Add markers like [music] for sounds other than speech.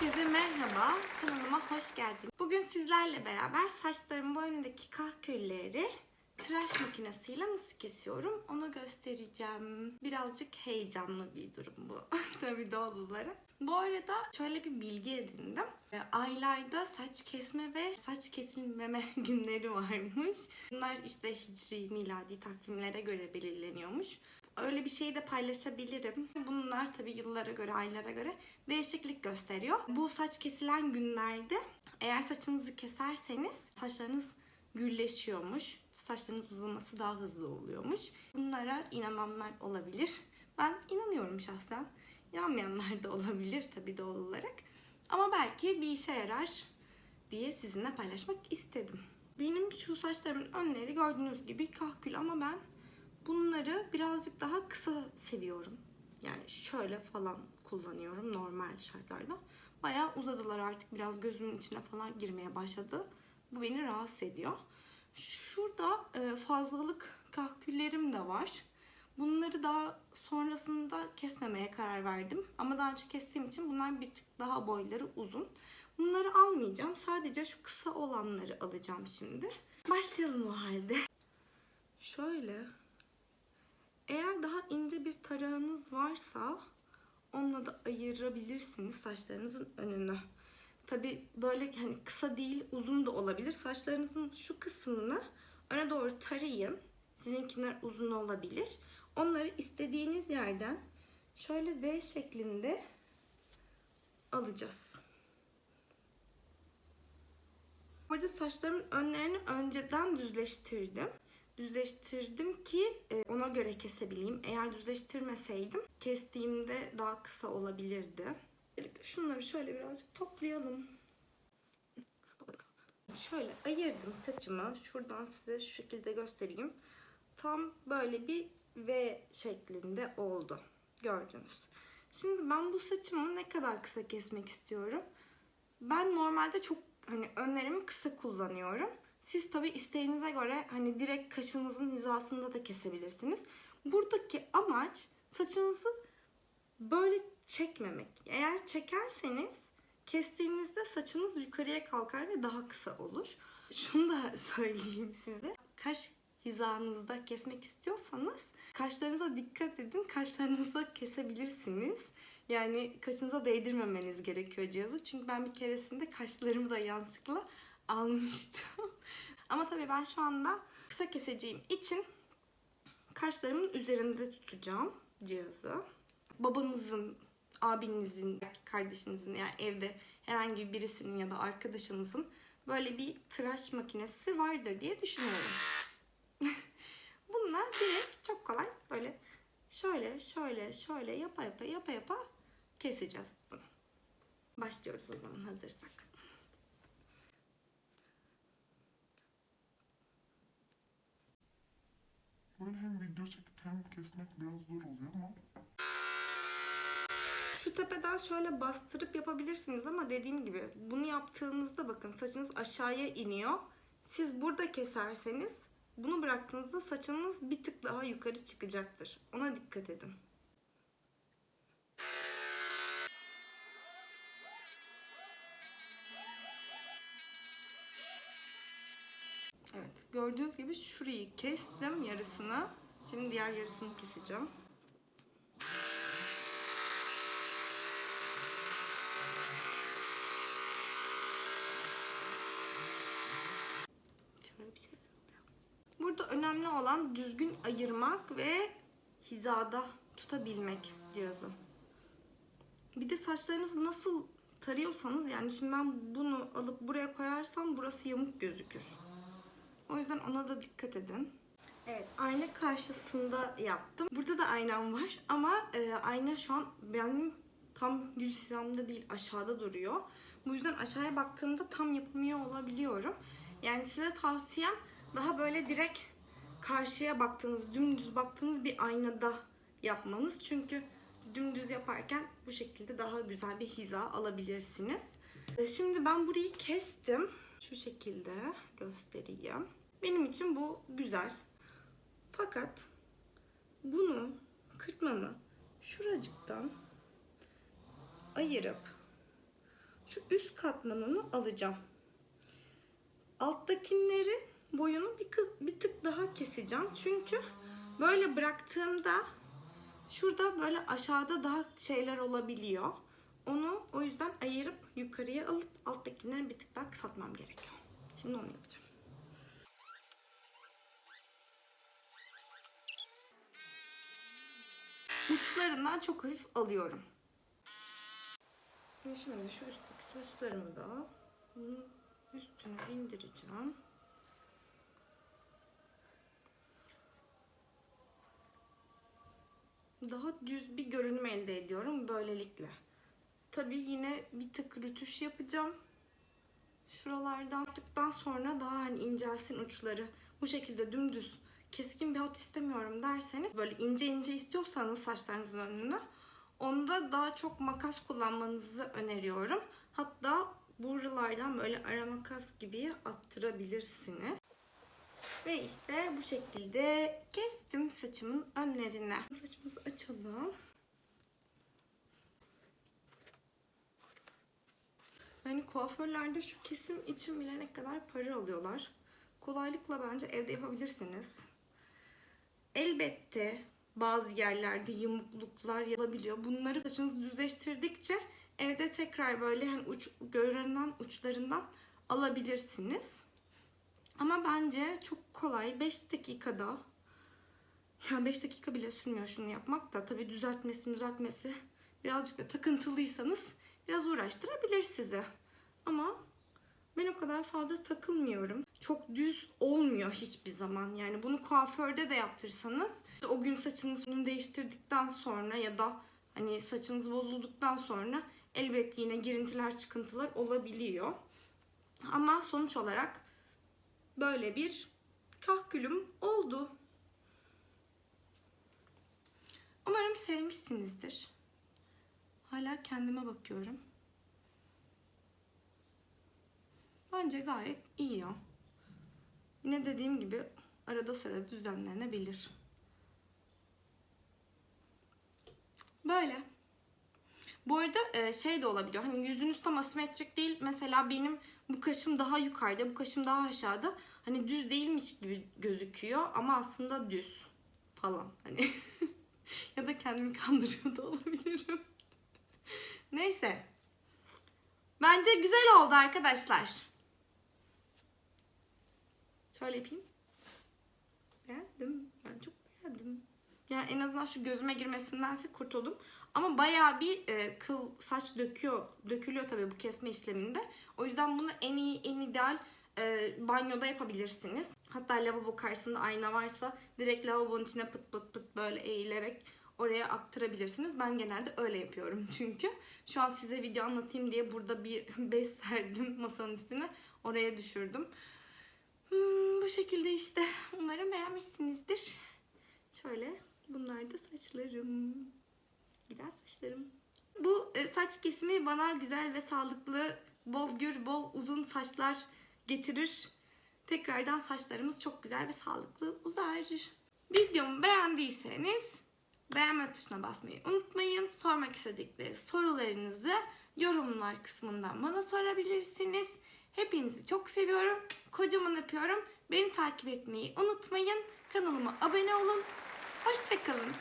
Herkese merhaba, kanalıma hoş geldiniz. Bugün sizlerle beraber saçlarımın bu önündeki kahkülleri tıraş makinesiyle nasıl kesiyorum onu göstereceğim. Birazcık heyecanlı bir durum bu. [laughs] Tabii doğal olarak. Bu arada şöyle bir bilgi edindim. Ee, Aylarda saç kesme ve saç kesilmeme [laughs] günleri varmış. Bunlar işte hicri, miladi takvimlere göre belirleniyormuş. Öyle bir şeyi de paylaşabilirim. Bunlar tabii yıllara göre, aylara göre değişiklik gösteriyor. Bu saç kesilen günlerde eğer saçınızı keserseniz saçlarınız gülleşiyormuş. Saçlarınız uzaması daha hızlı oluyormuş. Bunlara inananlar olabilir. Ben inanıyorum şahsen. İnanmayanlar da olabilir tabii doğal olarak. Ama belki bir işe yarar diye sizinle paylaşmak istedim. Benim şu saçlarımın önleri gördüğünüz gibi kahkül ama ben bunları birazcık daha kısa seviyorum. Yani şöyle falan kullanıyorum normal şartlarda. Bayağı uzadılar artık biraz gözümün içine falan girmeye başladı. Bu beni rahatsız ediyor. Şurada e, fazlalık kahküllerim de var. Bunları daha sonrasında kesmemeye karar verdim. Ama daha önce kestiğim için bunlar bir tık daha boyları uzun. Bunları almayacağım. Sadece şu kısa olanları alacağım şimdi. Başlayalım o halde. Şöyle. Eğer daha ince bir tarağınız varsa onunla da ayırabilirsiniz saçlarınızın önünü. Tabi böyle hani kısa değil uzun da olabilir. Saçlarınızın şu kısmını öne doğru tarayın. Sizinkiler uzun olabilir. Onları istediğiniz yerden şöyle V şeklinde alacağız. Burada saçlarımın önlerini önceden düzleştirdim. Düzleştirdim ki e, ona göre kesebileyim. Eğer düzleştirmeseydim kestiğimde daha kısa olabilirdi. Şunları şöyle birazcık toplayalım. Şöyle ayırdım saçımı. Şuradan size şu şekilde göstereyim. Tam böyle bir V şeklinde oldu. Gördünüz. Şimdi ben bu saçımı ne kadar kısa kesmek istiyorum? Ben normalde çok hani önlerimi kısa kullanıyorum. Siz tabi isteğinize göre hani direkt kaşınızın hizasında da kesebilirsiniz. Buradaki amaç saçınızı böyle çekmemek. Eğer çekerseniz kestiğinizde saçınız yukarıya kalkar ve daha kısa olur. Şunu da [laughs] söyleyeyim size. Kaş hizanızda kesmek istiyorsanız kaşlarınıza dikkat edin. Kaşlarınızda kesebilirsiniz. Yani kaşınıza değdirmemeniz gerekiyor cihazı. Çünkü ben bir keresinde kaşlarımı da yanlışlıkla almıştım. [laughs] Ama tabii ben şu anda kısa keseceğim için kaşlarımın üzerinde tutacağım cihazı. Babanızın, abinizin, kardeşinizin yani evde herhangi birisinin ya da arkadaşınızın böyle bir tıraş makinesi vardır diye düşünüyorum. [laughs] Bununla direkt çok kolay böyle şöyle şöyle şöyle yapa yapa yapa yapa keseceğiz bunu. Başlıyoruz o zaman hazırsak. Böyle hem video çekip hem kesmek biraz zor oluyor ama Şu tepeden şöyle bastırıp yapabilirsiniz ama dediğim gibi bunu yaptığınızda bakın saçınız aşağıya iniyor. Siz burada keserseniz bunu bıraktığınızda saçınız bir tık daha yukarı çıkacaktır. Ona dikkat edin. Evet gördüğünüz gibi şurayı kestim yarısını. Şimdi diğer yarısını keseceğim. Şey. Burada önemli olan düzgün ayırmak ve hizada tutabilmek cihazı. Bir de saçlarınızı nasıl tarıyorsanız yani şimdi ben bunu alıp buraya koyarsam burası yamuk gözükür. O yüzden ona da dikkat edin. Evet, ayna karşısında yaptım. Burada da aynam var [laughs] ama e, ayna şu an benim tam yüz hizamda değil aşağıda duruyor. Bu yüzden aşağıya baktığımda tam yapamıyor olabiliyorum. Yani size tavsiyem daha böyle direkt karşıya baktığınız, dümdüz baktığınız bir aynada yapmanız. Çünkü dümdüz yaparken bu şekilde daha güzel bir hiza alabilirsiniz. E, Şimdi ben burayı kestim. Şu şekilde göstereyim. Benim için bu güzel. Fakat bunu kırpmamı şuracıktan ayırıp şu üst katmanını alacağım. Alttakileri boyunu bir, bir tık daha keseceğim. Çünkü böyle bıraktığımda şurada böyle aşağıda daha şeyler olabiliyor. Onu o yüzden ayırıp yukarıya alıp alttakileri bir tık daha kısaltmam gerekiyor. Şimdi onu yapacağım. Uçlarından çok hafif alıyorum. Şimdi şu üstteki saçlarımı da üstüne indireceğim. Daha düz bir görünüm elde ediyorum böylelikle. Tabii yine bir tık rütüş yapacağım. Şuralardan yaptıktan sonra daha hani incelsin uçları. Bu şekilde dümdüz keskin bir hat istemiyorum derseniz böyle ince ince istiyorsanız saçlarınızın önünü onda daha çok makas kullanmanızı öneriyorum. Hatta buralardan böyle ara makas gibi attırabilirsiniz. Ve işte bu şekilde kestim saçımın önlerine. Saçımızı açalım. Yani kuaförlerde şu kesim için bile ne kadar para alıyorlar. Kolaylıkla bence evde yapabilirsiniz. Elbette bazı yerlerde yamukluklar yapılabiliyor. Bunları saçınızı düzleştirdikçe evde tekrar böyle hani uç, görünen uçlarından alabilirsiniz. Ama bence çok kolay 5 dakikada ya 5 dakika bile sürmüyor şunu yapmak da tabii düzeltmesi düzeltmesi birazcık da takıntılıysanız biraz uğraştırabilir sizi. Ama ben o kadar fazla takılmıyorum. Çok düz olmuyor hiçbir zaman. Yani bunu kuaförde de yaptırsanız o gün saçınızı değiştirdikten sonra ya da hani saçınız bozulduktan sonra elbet yine girintiler çıkıntılar olabiliyor. Ama sonuç olarak böyle bir kahkülüm oldu. Umarım sevmişsinizdir. Hala kendime bakıyorum. Bence gayet iyi ya. Yine dediğim gibi arada sırada düzenlenebilir. Böyle. Bu arada e, şey de olabiliyor. Hani yüzünüz tam asimetrik değil. Mesela benim bu kaşım daha yukarıda, bu kaşım daha aşağıda. Hani düz değilmiş gibi gözüküyor ama aslında düz falan. Hani [laughs] ya da kendimi kandırıyor da olabilirim. [laughs] Neyse. Bence güzel oldu arkadaşlar. Şöyle yapayım. Beğendim. Ben çok beğendim. Yani en azından şu gözüme girmesindense kurtuldum. Ama bayağı bir e, kıl saç döküyor, dökülüyor tabii bu kesme işleminde. O yüzden bunu en iyi, en ideal e, banyoda yapabilirsiniz. Hatta lavabo karşısında ayna varsa direkt lavabonun içine pıt pıt pıt böyle eğilerek oraya aktarabilirsiniz. Ben genelde öyle yapıyorum [laughs] çünkü. Şu an size video anlatayım diye burada bir [laughs] bez serdim masanın üstüne. Oraya düşürdüm. Hmm, bu şekilde işte. Umarım beğenmişsinizdir. Şöyle bunlar da saçlarım. Güzel saçlarım. Bu e, saç kesimi bana güzel ve sağlıklı, bol gür, bol uzun saçlar getirir. Tekrardan saçlarımız çok güzel ve sağlıklı uzar. Videomu beğendiyseniz beğenme tuşuna basmayı unutmayın. Sormak istedikleri sorularınızı yorumlar kısmından bana sorabilirsiniz. Hepinizi çok seviyorum. Kocaman öpüyorum. Beni takip etmeyi unutmayın. Kanalıma abone olun. Hoşçakalın.